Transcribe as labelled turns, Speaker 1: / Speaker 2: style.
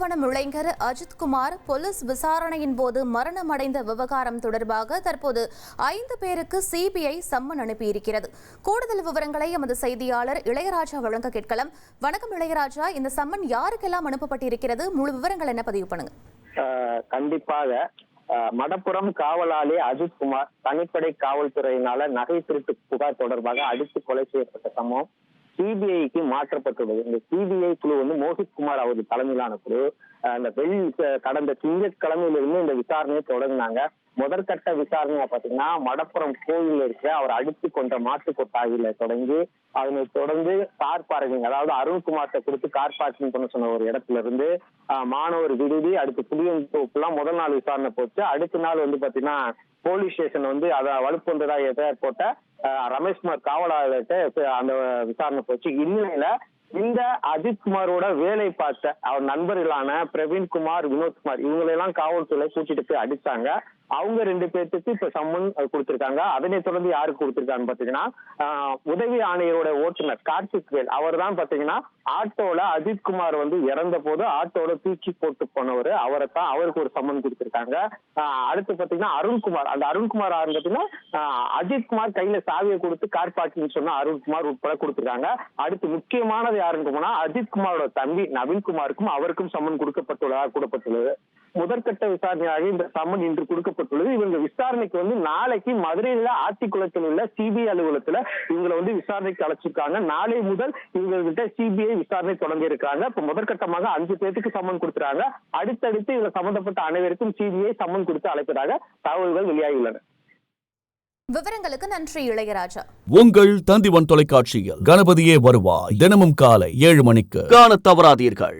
Speaker 1: கும்பகோணம் இளைஞர் அஜித்குமார் போலீஸ் விசாரணையின் போது மரணமடைந்த விவகாரம் தொடர்பாக தற்போது ஐந்து பேருக்கு சிபிஐ சம்மன் அனுப்பியிருக்கிறது. கூடுதல் விவரங்களை எமது செய்தியாளர் இளையராஜா வழங்க கேட்கலாம். வணக்கம் இளையராஜா இந்த சம்மன் யாருக்கெல்லாம் அனுப்பப்பட்டிருக்கிறது? முழு விவரங்கள் என்ன பதிவு பண்ணுங்க.
Speaker 2: கண்டிப்பாக மடப்புறம் காவலாளி அஜித்குமார் தனிப்படை காவல்துறையினால நகை திருட்டு புகார் தொடர்பாக அடித்து கொலை செய்யப்பட்ட சம்பவம். சிபிஐக்கு மாற்றப்பட்டுள்ளது. இந்த சிபிஐ குழு வந்து மோஹித் குமார் அவரது தலைமையிலான குழு. அந்த இந்த வெள்ளி கடந்த திங்கட்கிழமையிலிருந்து இந்த விசாரணையை தொடங்கினாங்க. முதற்கட்ட விசாரணையா பாத்தீங்கன்னா மடப்புறம் கோயில் இருக்கிற அவர் அடித்து கொண்ட மாட்டு கொட்டாயில தொடங்கி அதனை தொடர்ந்து கார் பார்க்கிங் அதாவது அருண்குமார்ட்ட கொடுத்து கார் பார்க்கிங் பண்ண சொன்ன ஒரு இடத்துல இருந்து மாணவர் விடுதி அடுத்து புளியந்தோப்புலாம் முதல் நாள் விசாரணை போச்சு. அடுத்த நாள் வந்து பாத்தீங்கன்னா போலீஸ் ஸ்டேஷன் வந்து அதை வலுப்பொன்றதா எதிர் போட்ட ரமேஷ்குமார் காவலாளர்கிட்ட அந்த விசாரணை போச்சு. இந்நிலையில இந்த அஜித் குமாரோட வேலை பார்த்த அவர் நண்பர்களான பிரவீன்குமார் வினோத்குமார் இவங்களெல்லாம் காவல்துறை கூட்டிட்டு போய் அடிச்சாங்க. அவங்க ரெண்டு பேர்த்துக்கு இப்ப சம்மன் கொடுத்திருக்காங்க. அதனை தொடர்ந்து யாருக்கு கொடுத்திருக்காங்கன்னு பாத்தீங்கன்னா உதவி ஆணையரோட ஓட்டுநர் கார்த்திக் வேல். அவர் தான் பாத்தீங்கன்னா ஆட்டோல அஜித் குமார் வந்து இறந்த போது ஆட்டோல தூக்கி போட்டு போனவர். அவரை தான் அவருக்கு ஒரு சம்மன் கொடுத்திருக்காங்க. அடுத்து பாத்தீங்கன்னா அருண்குமார் அந்த அருண்குமார் ஆறு பாத்தீங்கன்னா ஆஹ் கையில சாவியை கொடுத்து கார் பார்க்கிங் சொன்ன அருண்குமார் உட்பட கொடுத்திருக்காங்க. அடுத்து முக்கியமானது யாருன்னு போனா அஜித் குமாரோட தம்பி நவீன்குமாருக்கும் அவருக்கும் சம்மன் கொடுக்கப்பட்டுள்ளதாக கூடப்பட்டுள்ளது முதற்கட்ட விசாரணையாக இந்த சம்மன் இன்று கொடுக்கப்பட்டுள்ளது. இவங்க விசாரணைக்கு வந்து நாளைக்கு மதுரையில ஆத்திக்குளத்தில் உள்ள சிபிஐ அலுவலகத்துல இவங்களை வந்து விசாரணைக்கு அழைச்சிருக்காங்க. நாளை முதல் இவங்ககிட்ட சிபிஐ விசாரணை தொடங்கி இருக்காங்க. இப்ப முதற்கட்டமாக அஞ்சு பேருக்கு சம்மன் கொடுத்துறாங்க. அடுத்தடுத்து இதுல சம்பந்தப்பட்ட அனைவருக்கும் சிபிஐ சம்மன் கொடுத்து அழைப்பதாக தகவல்கள் வெளியாகியுள்ளன.
Speaker 1: விவரங்களுக்கு நன்றி இளையராஜா.
Speaker 3: உங்கள் தந்திவன் தொலைக்காட்சியில் கணபதியே வருவாய் தினமும் காலை ஏழு மணிக்கு. காண தவறாதீர்கள்.